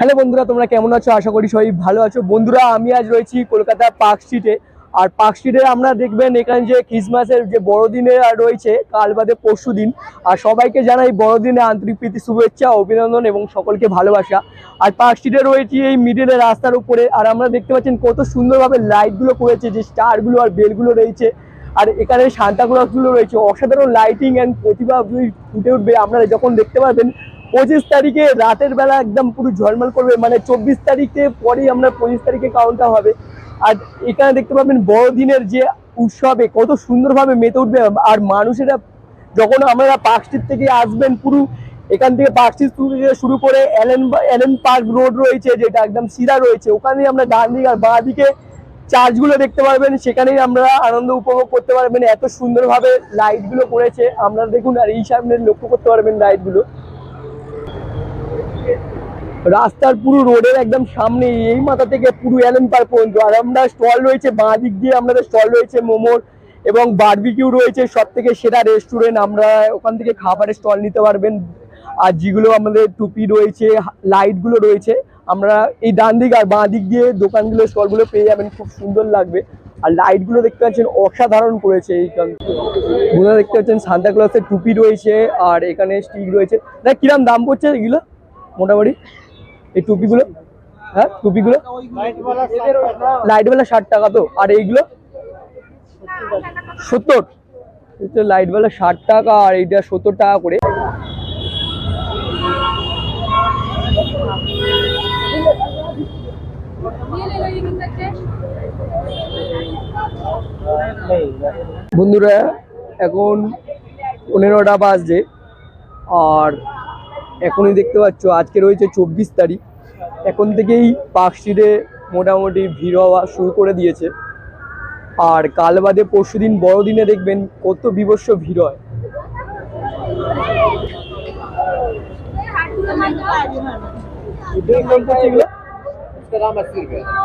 Hello বন্ধুরা, তোমরা কেমন আছো? আশা করি সবাই ভালো আছো। বন্ধুরা, আমি আজ রয়েছি কলকাতা পার্ক স্ট্রিটে। আর পার্ক স্ট্রিটে আমরা দেখবেন এখানে যে ক্রিসমাসের যে বড়দিনে রয়েছে, কাল বাদে পরশু দিন। আর সবাইকে জানাই বড়দিনে আন্তরিক প্রীতি, শুভেচ্ছা, অভিনন্দন এবং সকলকে ভালোবাসা। আর পার্ক স্ট্রিটে রয়েছে এই মিডিলের রাস্তার উপরে। আর আমরা দেখতে পাচ্ছেন কত সুন্দরভাবে লাইটগুলো করেছে, যে স্টারগুলো আর বেলগুলো রয়েছে। আর এখানে সান্তাক্লজগুলো রয়েছে। অসাধারণ লাইটিং অ্যান্ড প্রতিভা ফুটে উঠবে। আপনারা যখন দেখতে পাবেন পঁচিশ তারিখে রাতের বেলা একদম পুরো ঝলমল করবে। মানে চব্বিশ তারিখে পরেই আমরা পঁচিশ তারিখে কাউন্টটা হবে। আর এখানে দেখতে পাবেন বড়দিনের যে উৎসবে কত সুন্দরভাবে মেতে উঠবে। আর মানুষেরা যখন আমরা পার্ক স্ট্রিট থেকে আসবেন পুরো, এখান থেকে পার্ক স্ট্রিট থেকে শুরু করে এলেন এলেন পার্ক রোড রয়েছে, যেটা একদম সিরা রয়েছে, ওখানেই আমরা ডান দিকে আর বাঁ দিকে চার্চগুলো দেখতে পারবেন। সেখানেই আমরা আনন্দ উপভোগ করতে পারবেন। এত সুন্দরভাবে লাইটগুলো করেছে। আমরা দেখুন আর এই সামনে লক্ষ্য করতে পারবেন লাইটগুলো রাস্তার পুরো রোডের একদম সামনে এই মাথা থেকে পুরো এলেন পার পর্যন্ত। আর আমরা স্টল রয়েছে বাঁ দিক দিয়ে আমাদের স্টল রয়েছে মোমোর এবং বারবিকিউ রয়েছে সব থেকে সেরা রেস্টুরেন্ট আমরা ওখান থেকে খাবারের স্টল নিতে পারবেন। আর যেগুলো আমাদের টুপি রয়েছে লাইটগুলো রয়েছে, আমরা এই ডান দিক আর বাঁ দিক দিয়ে দোকানগুলো, স্টলগুলো পেয়ে যাবেন, খুব সুন্দর লাগবে। আর লাইটগুলো দেখতে পাচ্ছেন, অসাধারণ করেছে এই বন্ধুরা দেখতে পাচ্ছেন সান্তা ক্লসের টুপি রয়েছে, আর এখানে স্টিক রয়েছে। দেখ, কিরাম দাম পড়ছে এগুলো? মোটামুটি এই টুপিগুলো হ্যাঁ টুপিগুলো। লাইটবেলা ষাট টাকা তো। আর এইগুলো? সত্তর। লাইটবেলা ষাট টাকা, আর এইটা সত্তর টাকা করে। বন্ধুরা, এখন পনেরোটা বাজছে। আর এখনই দেখতে পাচ্ছ, আজকে রয়েছে চব্বিশ তারিখ। এখন থেকেই পার্ক স্ট্রিটে মোটামুটি ভিড় হওয়া শুরু করে দিয়েছে। আর কাল বাদে পরশু দিন বড়দিনে দেখবেন কত বিবস্ব ভিড় হয়।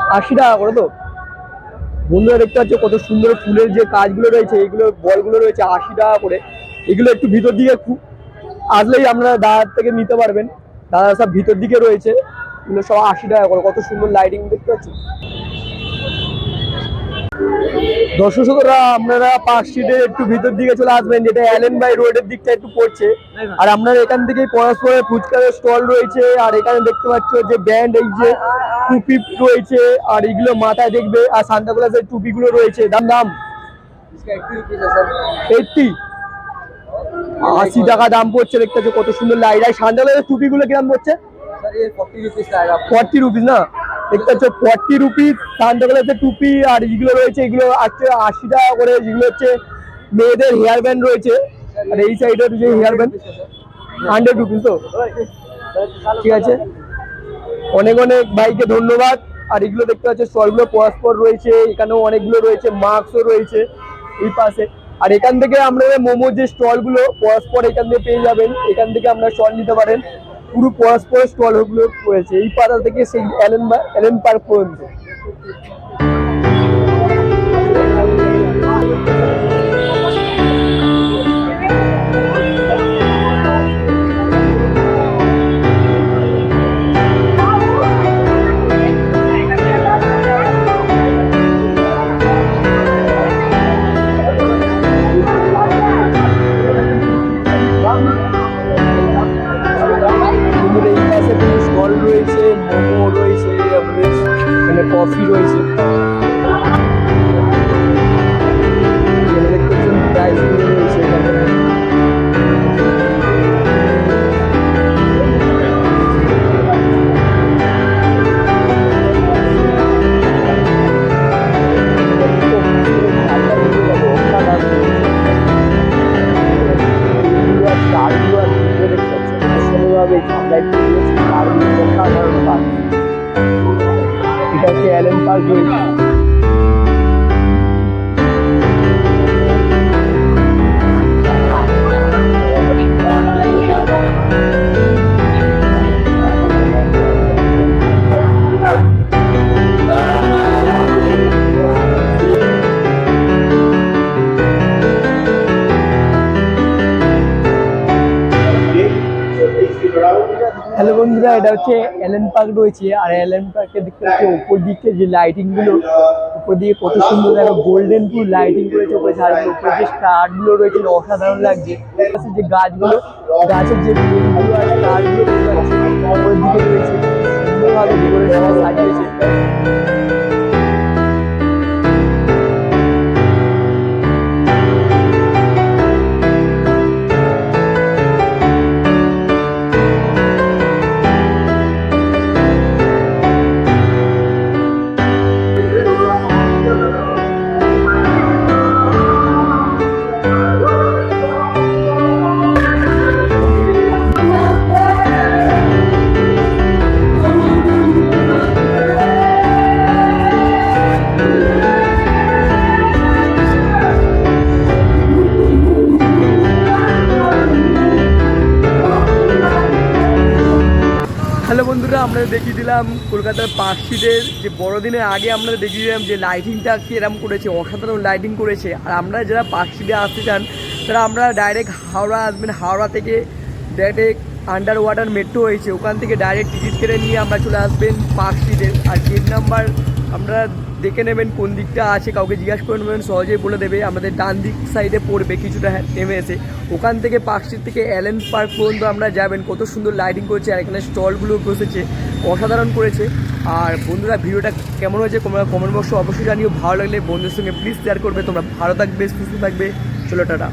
আশি টাকা করে তো? বন্ধুরা দেখতে পাচ্ছ, কত সুন্দর ফুলের যে কাজগুলো রয়েছে, এগুলো বলগুলো রয়েছে আশি টাকা করে। এগুলো একটু ভিতর দিকে খু- আসলেই আপনারা দাদার থেকে নিতে পারবেন। দাদা সব ভিতর দিকে রয়েছে। এগুলো সব আশি টাকা করে। কত সুন্দর লাইটিং দেখতে পাচ্ছেন? দর্শক শ্রোতারা আপনারা পার্ক স্ট্রিটের একটু ভিতর দিকে চলে আসবেন যেটা অ্যালেন বাই রোডের দিকটা একটু পড়ছে। আর আপনারা এখান থেকেই পরস্পরের ফুচকার স্টল রয়েছে। আর এখানে দেখতে পাচ্ছ যে ব্যান্ড এই যে টুপি রয়েছে। আর এগুলো মাথায় দেখবে। আর সান্তা ক্লাসের টুপিগুলো রয়েছে। দাম দাম। এইটটি আশি টাকা দাম পড়ছে, দেখতে কত সুন্দর লাইট আর সান্তা ক্লাসের টুপিগুলো কিরাম পড়ছে? ফর্টি রুপিস না? দেখতে পাচ্ছ ফর্টি রুপিস। সান্তা টুপি আর যেগুলো রয়েছে, এগুলো হচ্ছে আশি টাকা করে। যেগুলো হচ্ছে মেয়েদের হেয়ার ব্যান্ড রয়েছে। আর এই সাইডের যে হেয়ার ব্যান্ড হান্ড্রেড রুপিস তো? ঠিক আছে? অনেক অনেক ভাইকে ধন্যবাদ। আর এগুলো দেখতে পাচ্ছ স্টলগুলো পরস্পর রয়েছে। এখানেও অনেকগুলো রয়েছে, মাস্কও রয়েছে। এই পাশে আর এখান থেকে আমরা মোমোর যে স্টলগুলো পরস্পর এখান থেকে পেয়ে যাবেন। এখান থেকে আমরা স্টল নিতে পারেন। পুরো পরস্পর স্টলগুলো রয়েছে। এই পাড়া থেকে সেই এলেন বা এলেন পার্ক পর্যন্ত। এখানে কফি এটা হচ্ছে অ্যালেন এটা হচ্ছে এলএন পার্ক রয়েছে, আর এলএন পার্কের দেখতে পাচ্ছি উপর দিকে যে লাইটিংগুলো, উপর দিকে কত সুন্দর একটা গোল্ডেন ফুল লাইটিং রয়েছে, উপরে ঝাড়গুলো উপরে যে স্টারগুলো রয়েছে অসাধারণ লাগছে। যে গাছগুলো, গাছের যে ফুলগুলো গুলো আছে উপরের দিকে রয়েছে, সুন্দরভাবে ডেকোরেশন সাজিয়েছে। হ্যালো বন্ধুরা, আমরা দেখিয়ে দিলাম কলকাতার পার্ক স্ট্রিটের যে বড়দিনের আগে আমরা দেখিয়ে দিলাম যে লাইটিংটা কিরম করেছে, অসাধারণ লাইটিং করেছে। আর আমরা যারা পার্ক স্ট্রিটে আসতে চান, তারা আমরা ডাইরেক্ট হাওড়া আসবেন। হাওড়া থেকে ডাইরেক্ট আন্ডার ওয়াটার মেট্রো হয়েছে। ওখান থেকে ডাইরেক্ট টিকিট কেটে নিয়ে আমরা চলে আসবেন পার্ক স্ট্রিটে আর গেট নাম্বার আমরা দেখে নেবেন কোন দিকটা আছে, কাউকে জিজ্ঞাসা করে নেবেন, সহজেই বলে দেবে। আমাদের ডান দিক সাইডে পড়বে কিছুটা হ্যাঁ নেমে এসে। ওখান থেকে পার্ক স্ট্রিট থেকে অ্যালেন পার্ক পর্যন্ত আমরা যাবেন। কত সুন্দর লাইটিং করেছে, আর এখানে স্টলগুলো বসেছে, অসাধারণ করেছে। আর বন্ধুরা, ভিডিওটা কেমন হয়েছে তোমরা কমেন্ট বক্সে অবশ্যই জানিও। ভালো লাগলে বন্ধুদের সঙ্গে প্লিজ শেয়ার করবে। তোমরা ভালো থাকবে, সুস্থ থাকবে। চলো, টাটা।